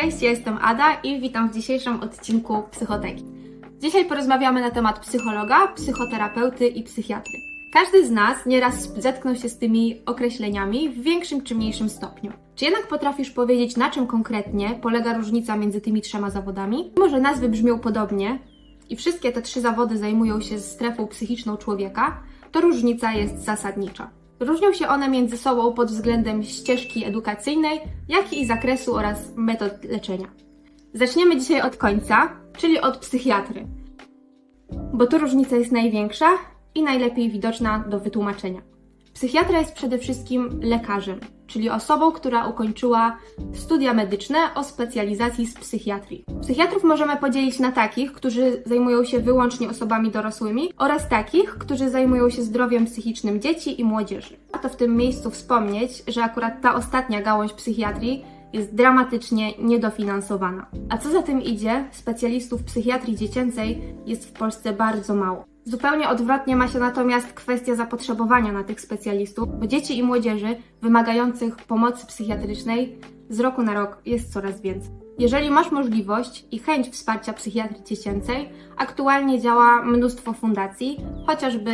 Cześć, ja jestem Ada i witam w dzisiejszym odcinku Psychoteki. Dzisiaj porozmawiamy na temat psychologa, psychoterapeuty i psychiatry. Każdy z nas nieraz zetknął się z tymi określeniami w większym czy mniejszym stopniu. Czy jednak potrafisz powiedzieć, na czym konkretnie polega różnica między tymi trzema zawodami? Może nazwy brzmią podobnie i wszystkie te trzy zawody zajmują się strefą psychiczną człowieka, to różnica jest zasadnicza. Różnią się one między sobą pod względem ścieżki edukacyjnej, jak i zakresu oraz metod leczenia. Zaczniemy dzisiaj od końca, czyli od psychiatry, bo tu różnica jest największa i najlepiej widoczna do wytłumaczenia. Psychiatra jest przede wszystkim lekarzem, czyli osobą, która ukończyła studia medyczne o specjalizacji z psychiatrii. Psychiatrów możemy podzielić na takich, którzy zajmują się wyłącznie osobami dorosłymi oraz takich, którzy zajmują się zdrowiem psychicznym dzieci i młodzieży. Warto w tym miejscu wspomnieć, że akurat ta ostatnia gałąź psychiatrii jest dramatycznie niedofinansowana. A co za tym idzie, specjalistów psychiatrii dziecięcej jest w Polsce bardzo mało. Zupełnie odwrotnie ma się natomiast kwestia zapotrzebowania na tych specjalistów, bo dzieci i młodzieży wymagających pomocy psychiatrycznej z roku na rok jest coraz więcej. Jeżeli masz możliwość i chęć wsparcia psychiatrii dziecięcej, aktualnie działa mnóstwo fundacji, chociażby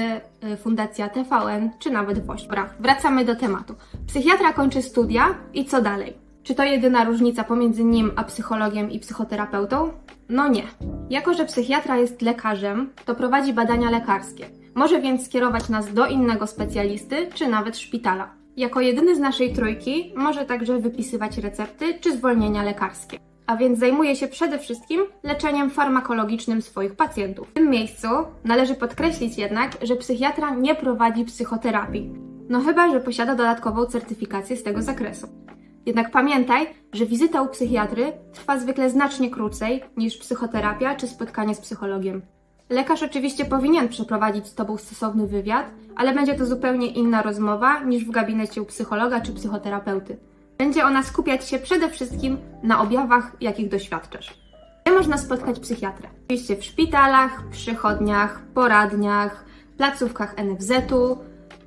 y, Fundacja TVN czy nawet WOŚ. Dobra, wracamy do tematu. Psychiatra kończy studia i co dalej? Czy to jedyna różnica pomiędzy nim a psychologiem i psychoterapeutą? No nie. Jako, że psychiatra jest lekarzem, to prowadzi badania lekarskie. Może więc skierować nas do innego specjalisty, czy nawet szpitala. Jako jedyny z naszej trójki może także wypisywać recepty czy zwolnienia lekarskie. A więc zajmuje się przede wszystkim leczeniem farmakologicznym swoich pacjentów. W tym miejscu należy podkreślić jednak, że psychiatra nie prowadzi psychoterapii. No chyba, że posiada dodatkową certyfikację z tego zakresu. Jednak pamiętaj, że wizyta u psychiatry trwa zwykle znacznie krócej niż psychoterapia czy spotkanie z psychologiem. Lekarz oczywiście powinien przeprowadzić z Tobą stosowny wywiad, ale będzie to zupełnie inna rozmowa niż w gabinecie u psychologa czy psychoterapeuty. Będzie ona skupiać się przede wszystkim na objawach, jakich doświadczasz. Gdzie można spotkać psychiatrę? Oczywiście w szpitalach, przychodniach, poradniach, placówkach NFZ-u,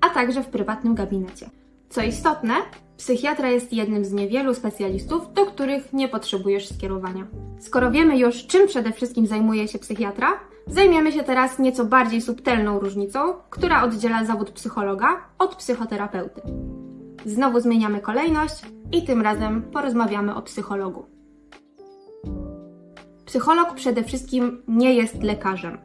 a także w prywatnym gabinecie. Co istotne, psychiatra jest jednym z niewielu specjalistów, do których nie potrzebujesz skierowania. Skoro wiemy już, czym przede wszystkim zajmuje się psychiatra, zajmiemy się teraz nieco bardziej subtelną różnicą, która oddziela zawód psychologa od psychoterapeuty. Znowu zmieniamy kolejność i tym razem porozmawiamy o psychologu. Psycholog przede wszystkim nie jest lekarzem.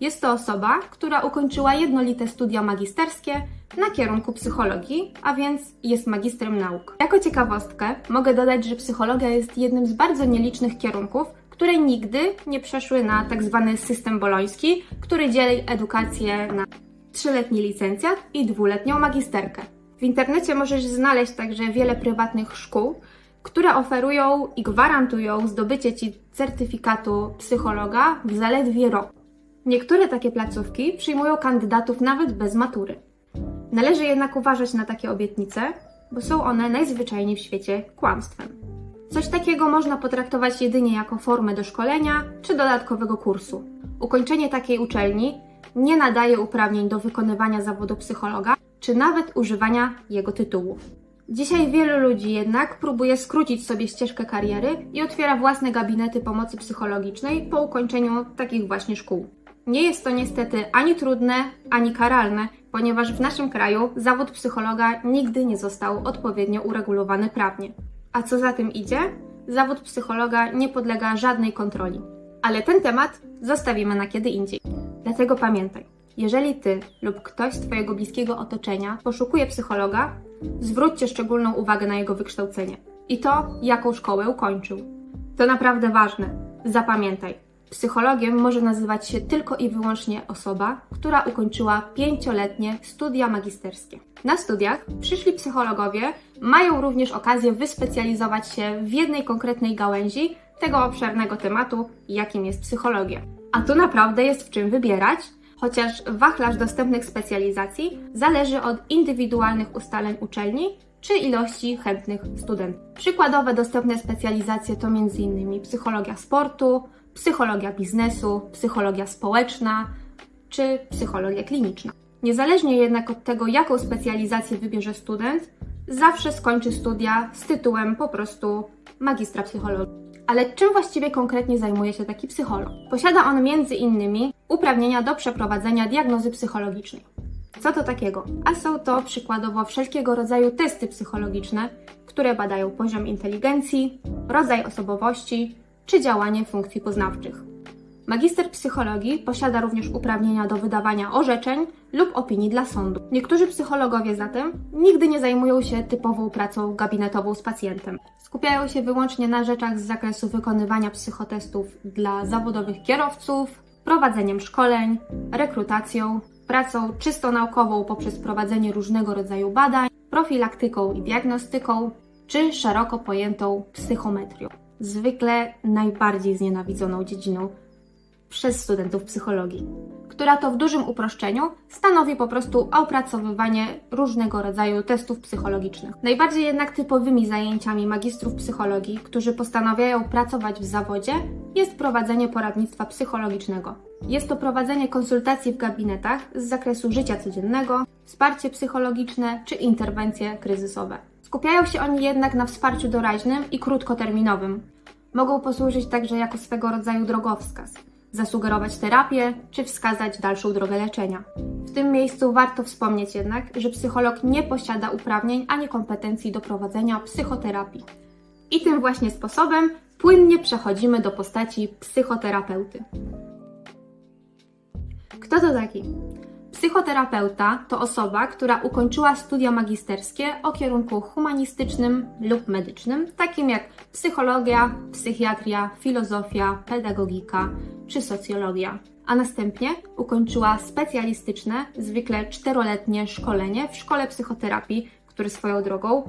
Jest to osoba, która ukończyła jednolite studia magisterskie na kierunku psychologii, a więc jest magistrem nauk. Jako ciekawostkę mogę dodać, że psychologia jest jednym z bardzo nielicznych kierunków, które nigdy nie przeszły na tak zwany system boloński, który dzieli edukację na trzyletni licencjat i dwuletnią magisterkę. W internecie możesz znaleźć także wiele prywatnych szkół, które oferują i gwarantują zdobycie Ci certyfikatu psychologa w zaledwie rok. Niektóre takie placówki przyjmują kandydatów nawet bez matury. Należy jednak uważać na takie obietnice, bo są one najzwyczajniej w świecie kłamstwem. Coś takiego można potraktować jedynie jako formę doszkolenia czy dodatkowego kursu. Ukończenie takiej uczelni nie nadaje uprawnień do wykonywania zawodu psychologa czy nawet używania jego tytułów. Dzisiaj wielu ludzi jednak próbuje skrócić sobie ścieżkę kariery i otwiera własne gabinety pomocy psychologicznej po ukończeniu takich właśnie szkół. Nie jest to niestety ani trudne, ani karalne, ponieważ w naszym kraju zawód psychologa nigdy nie został odpowiednio uregulowany prawnie. A co za tym idzie? Zawód psychologa nie podlega żadnej kontroli. Ale ten temat zostawimy na kiedy indziej. Dlatego pamiętaj, jeżeli ty lub ktoś z Twojego bliskiego otoczenia poszukuje psychologa, zwróćcie szczególną uwagę na jego wykształcenie i to, jaką szkołę ukończył. To naprawdę ważne. Zapamiętaj, Psychologiem może nazywać się tylko i wyłącznie osoba, która ukończyła pięcioletnie studia magisterskie. Na studiach przyszli psychologowie mają również okazję wyspecjalizować się w jednej konkretnej gałęzi tego obszernego tematu, jakim jest psychologia. A tu naprawdę jest w czym wybierać, chociaż wachlarz dostępnych specjalizacji zależy od indywidualnych ustaleń uczelni czy ilości chętnych studentów. Przykładowe dostępne specjalizacje to m.in. psychologia sportu, psychologia biznesu, psychologia społeczna czy psychologia kliniczna. Niezależnie jednak od tego, jaką specjalizację wybierze student, zawsze skończy studia z tytułem po prostu magistra psychologii. Ale czym właściwie konkretnie zajmuje się taki psycholog? Posiada on między innymi uprawnienia do przeprowadzenia diagnozy psychologicznej. Co to takiego? A są to przykładowo wszelkiego rodzaju testy psychologiczne, które badają poziom inteligencji, rodzaj osobowości czy działanie funkcji poznawczych. Magister psychologii posiada również uprawnienia do wydawania orzeczeń lub opinii dla sądu. Niektórzy psychologowie zatem nigdy nie zajmują się typową pracą gabinetową z pacjentem. Skupiają się wyłącznie na rzeczach z zakresu wykonywania psychotestów dla zawodowych kierowców, prowadzeniem szkoleń, rekrutacją, pracą czysto naukową poprzez prowadzenie różnego rodzaju badań, profilaktyką i diagnostyką, czy szeroko pojętą psychometrią. Zwykle najbardziej znienawidzoną dziedziną przez studentów psychologii, która to w dużym uproszczeniu stanowi po prostu opracowywanie różnego rodzaju testów psychologicznych. Najbardziej jednak typowymi zajęciami magistrów psychologii, którzy postanawiają pracować w zawodzie, jest prowadzenie poradnictwa psychologicznego. Jest to prowadzenie konsultacji w gabinetach z zakresu życia codziennego, wsparcie psychologiczne czy interwencje kryzysowe. Skupiają się oni jednak na wsparciu doraźnym i krótkoterminowym. Mogą posłużyć także jako swego rodzaju drogowskaz zasugerować terapię czy wskazać dalszą drogę leczenia. W tym miejscu warto wspomnieć jednak, że psycholog nie posiada uprawnień ani kompetencji do prowadzenia psychoterapii. I tym właśnie sposobem płynnie przechodzimy do postaci psychoterapeuty. Kto to taki? Psychoterapeuta to osoba, która ukończyła studia magisterskie o kierunku humanistycznym lub medycznym, takim jak psychologia, psychiatria, filozofia, pedagogika czy socjologia, a następnie ukończyła specjalistyczne, zwykle czteroletnie szkolenie w szkole psychoterapii, które swoją drogą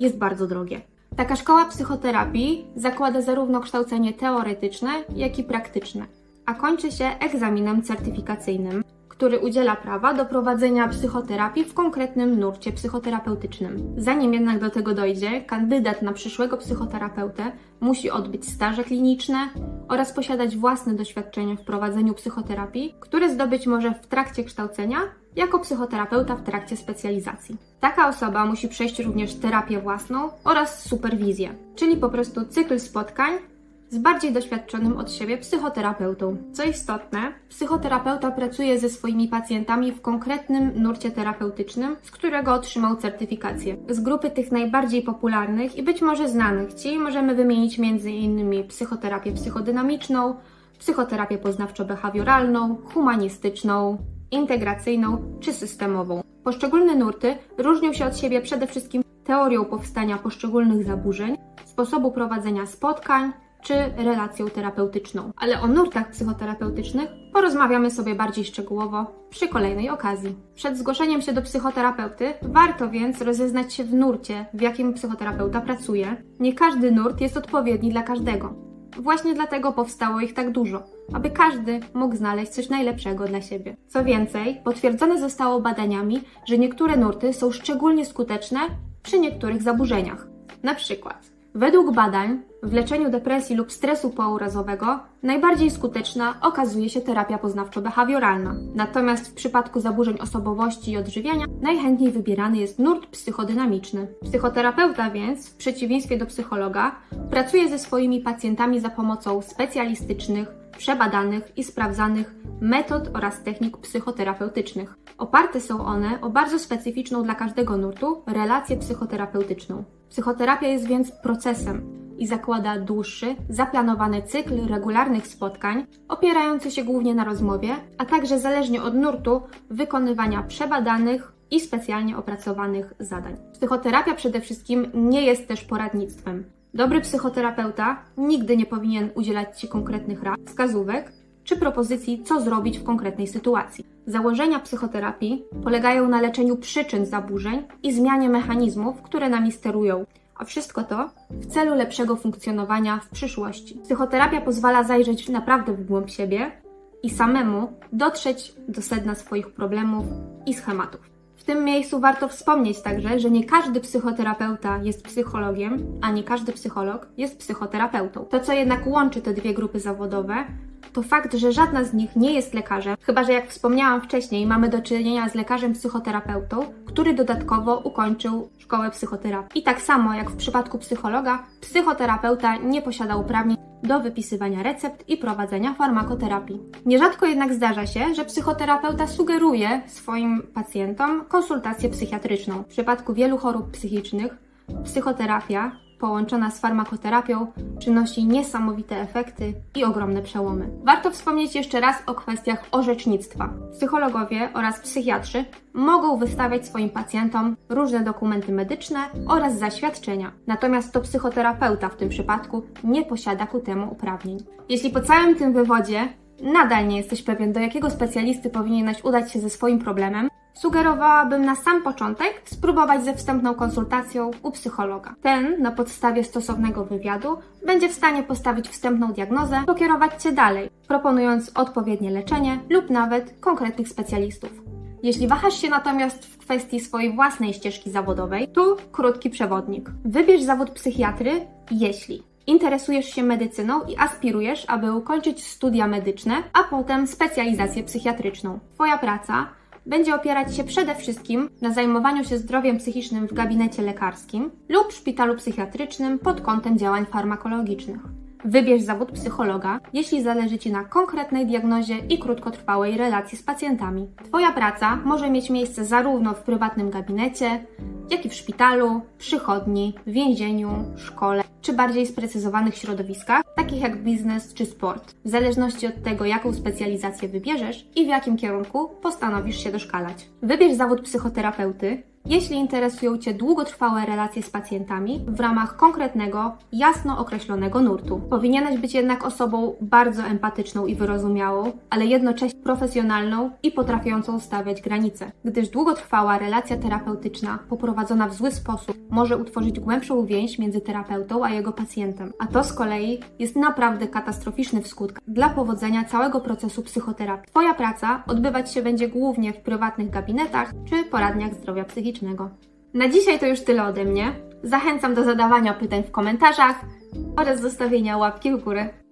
jest bardzo drogie. Taka szkoła psychoterapii zakłada zarówno kształcenie teoretyczne, jak i praktyczne, a kończy się egzaminem certyfikacyjnym, który udziela prawa do prowadzenia psychoterapii w konkretnym nurcie psychoterapeutycznym. Zanim jednak do tego dojdzie, kandydat na przyszłego psychoterapeutę musi odbyć staże kliniczne oraz posiadać własne doświadczenie w prowadzeniu psychoterapii, które zdobyć może w trakcie kształcenia jako psychoterapeuta w trakcie specjalizacji. Taka osoba musi przejść również terapię własną oraz superwizję, czyli po prostu cykl spotkań z bardziej doświadczonym od siebie psychoterapeutą. Co istotne, psychoterapeuta pracuje ze swoimi pacjentami w konkretnym nurcie terapeutycznym, z którego otrzymał certyfikację. Z grupy tych najbardziej popularnych i być może znanych Ci możemy wymienić m.in. psychoterapię psychodynamiczną, psychoterapię poznawczo-behawioralną, humanistyczną, integracyjną czy systemową. Poszczególne nurty różnią się od siebie przede wszystkim teorią powstania poszczególnych zaburzeń, sposobu prowadzenia spotkań, czy relacją terapeutyczną. Ale o nurtach psychoterapeutycznych porozmawiamy sobie bardziej szczegółowo przy kolejnej okazji. Przed zgłoszeniem się do psychoterapeuty warto więc rozeznać się w nurcie, w jakim psychoterapeuta pracuje. Nie każdy nurt jest odpowiedni dla każdego. Właśnie dlatego powstało ich tak dużo, aby każdy mógł znaleźć coś najlepszego dla siebie. Co więcej, potwierdzone zostało badaniami, że niektóre nurty są szczególnie skuteczne przy niektórych zaburzeniach. Na przykład Według badań w leczeniu depresji lub stresu pourazowego najbardziej skuteczna okazuje się terapia poznawczo-behawioralna. Natomiast w przypadku zaburzeń osobowości i odżywiania najchętniej wybierany jest nurt psychodynamiczny. Psychoterapeuta więc, w przeciwieństwie do psychologa, pracuje ze swoimi pacjentami za pomocą specjalistycznych, przebadanych i sprawdzanych metod oraz technik psychoterapeutycznych. Oparte są one o bardzo specyficzną dla każdego nurtu relację psychoterapeutyczną. Psychoterapia jest więc procesem i zakłada dłuższy, zaplanowany cykl regularnych spotkań, opierający się głównie na rozmowie, a także zależnie od nurtu wykonywania przebadanych i specjalnie opracowanych zadań. Psychoterapia przede wszystkim nie jest też poradnictwem. Dobry psychoterapeuta nigdy nie powinien udzielać Ci konkretnych rad, wskazówek czy propozycji, co zrobić w konkretnej sytuacji. Założenia psychoterapii polegają na leczeniu przyczyn zaburzeń i zmianie mechanizmów, które nami sterują, a wszystko to w celu lepszego funkcjonowania w przyszłości. Psychoterapia pozwala zajrzeć naprawdę w głąb siebie i samemu dotrzeć do sedna swoich problemów i schematów. W tym miejscu warto wspomnieć także, że nie każdy psychoterapeuta jest psychologiem, a nie każdy psycholog jest psychoterapeutą. To, co jednak łączy te dwie grupy zawodowe, to fakt, że żadna z nich nie jest lekarzem, chyba że jak wspomniałam wcześniej, mamy do czynienia z lekarzem psychoterapeutą, który dodatkowo ukończył szkołę psychoterapii. I tak samo jak w przypadku psychologa, psychoterapeuta nie posiada uprawnień do wypisywania recept i prowadzenia farmakoterapii. Nierzadko jednak zdarza się, że psychoterapeuta sugeruje swoim pacjentom konsultację psychiatryczną. W przypadku wielu chorób psychicznych psychoterapia połączona z farmakoterapią przynosi niesamowite efekty i ogromne przełomy. Warto wspomnieć jeszcze raz o kwestiach orzecznictwa. Psychologowie oraz psychiatrzy mogą wystawiać swoim pacjentom różne dokumenty medyczne oraz zaświadczenia, natomiast to psychoterapeuta w tym przypadku nie posiada ku temu uprawnień. Jeśli po całym tym wywodzie nadal nie jesteś pewien, do jakiego specjalisty powinieneś udać się ze swoim problemem, sugerowałabym na sam początek spróbować ze wstępną konsultacją u psychologa. Ten na podstawie stosownego wywiadu będzie w stanie postawić wstępną diagnozę, pokierować Cię dalej, proponując odpowiednie leczenie lub nawet konkretnych specjalistów. Jeśli wahasz się natomiast w kwestii swojej własnej ścieżki zawodowej, tu krótki przewodnik. Wybierz zawód psychiatry, jeśli interesujesz się medycyną i aspirujesz, aby ukończyć studia medyczne, a potem specjalizację psychiatryczną. Twoja praca będzie opierać się przede wszystkim na zajmowaniu się zdrowiem psychicznym w gabinecie lekarskim lub szpitalu psychiatrycznym pod kątem działań farmakologicznych. Wybierz zawód psychologa, jeśli zależy Ci na konkretnej diagnozie i krótkotrwałej relacji z pacjentami. Twoja praca może mieć miejsce zarówno w prywatnym gabinecie, jak i w szpitalu, przychodni, więzieniu, szkole czy bardziej sprecyzowanych środowiskach, takich jak biznes czy sport, w zależności od tego, jaką specjalizację wybierzesz i w jakim kierunku postanowisz się doszkalać. Wybierz zawód psychoterapeuty, jeśli interesują Cię długotrwałe relacje z pacjentami w ramach konkretnego, jasno określonego nurtu. Powinieneś być jednak osobą bardzo empatyczną i wyrozumiałą, ale jednocześnie profesjonalną i potrafiącą stawiać granice, gdyż długotrwała relacja terapeutyczna poprowadzona w zły sposób może utworzyć głębszą więź między terapeutą a jego pacjentem, a to z kolei jest naprawdę katastroficzny w skutkach dla powodzenia całego procesu psychoterapii. Twoja praca odbywać się będzie głównie w prywatnych gabinetach czy poradniach zdrowia psychicznego. Na dzisiaj to już tyle ode mnie. Zachęcam do zadawania pytań w komentarzach oraz zostawienia łapki w górę.